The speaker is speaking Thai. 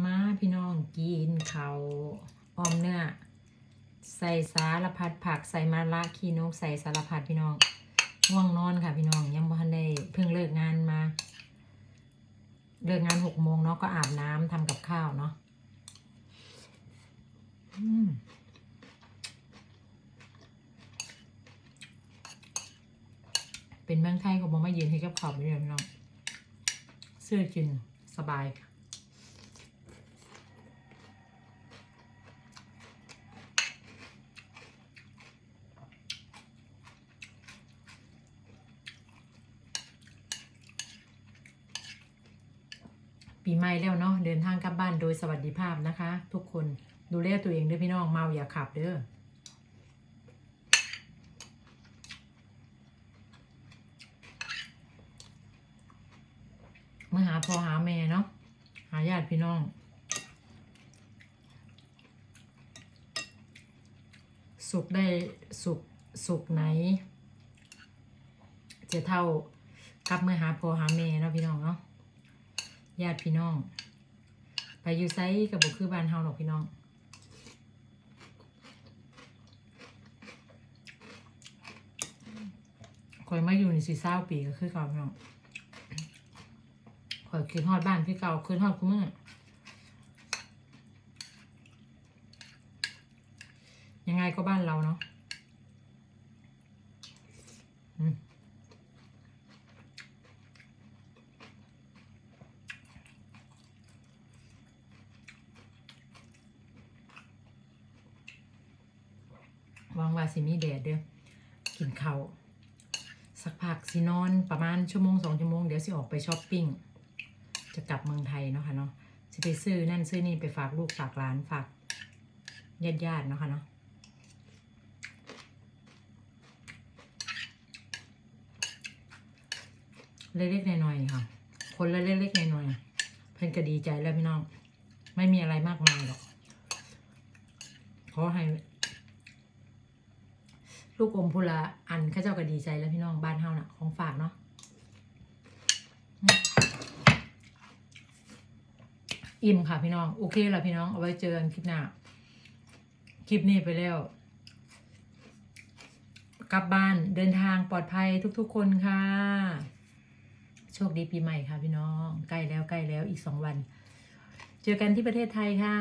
มาพี่น้องกินเขาวออมเนื้อใส่สารพัดผักใส่มะระขี้นกใส่สารพัดพี่น้องง่วงนอนค่ะพี่น้องยังบ่ทันได้เพิ่งเลิกงานมา เลิกงานหกโมงเนาะก็อาบน้ำทำกับข้าวเนาะเป็นเมืองไทยก็บอกมายืนให้กับขอบเลยพี่น้องเสื้อกินสบายค่ะ ปีใหม่แล้วเนาะเดินทางกลับบ้านโดยสวัสดิภาพนะคะ ทุกคนดูแลตัวเองด้วยพี่น้องเมาอย่าขับเด้อมาหาพ่อหาแม่เนาะหาญาติพี่น้อง สุขได้สุขสุขไหน จะเท่ากลับมาหาพ่อหาแม่เนาะพี่น้องเนาะ ญาติพี่น้อง ไปอยู่ไซกับบุคือบ้านเฮาหรอกพี่น้องคอยมาอยู่ในสี่เศร้าปีก็คือเก่าพี่น้องคอยคืนฮอดบ้านพี่เก่าคืนฮอดกูเมื่อยังไงก็บ้านเราเนาะ หวังว่าสิมีแดดเด้อกินข้าวสักพักสินอนประมาณชั่วโมงสองชั่วโมงเดี๋ยวสิออกไปช้อปปิ้งจะกลับเมืองไทยเนาะค่ะเนาะสิไปซื้อนั่นซื้อนี่ไปฝากลูกฝากหลานฝากญาติญาติๆเนาะค่ะเนาะเล็กๆน้อยๆค่ะ คนละเล็กๆน้อยๆเพิ่นก็ดีใจแล้วพี่น้อง ไม่มีอะไรมากมายหรอกขอให้ ลูกอมพุละอันข้าเจ้าก็ดีใจแล้วพี่น้องบ้านเฮาน่ะ ของฝากเนาะอิ่มค่ะพี่น้อง โอเคแล้วพี่น้องเอาไว้เจอกันคลิปหน้า คลิปนี้ไปแล้ว กลับบ้านเดินทางปลอดภัยทุกๆคนค่ะ โชคดีปีใหม่ค่ะพี่น้อง ใกล้แล้วใกล้แล้วอีกสองวัน เจอกันที่ประเทศไทยค่ะ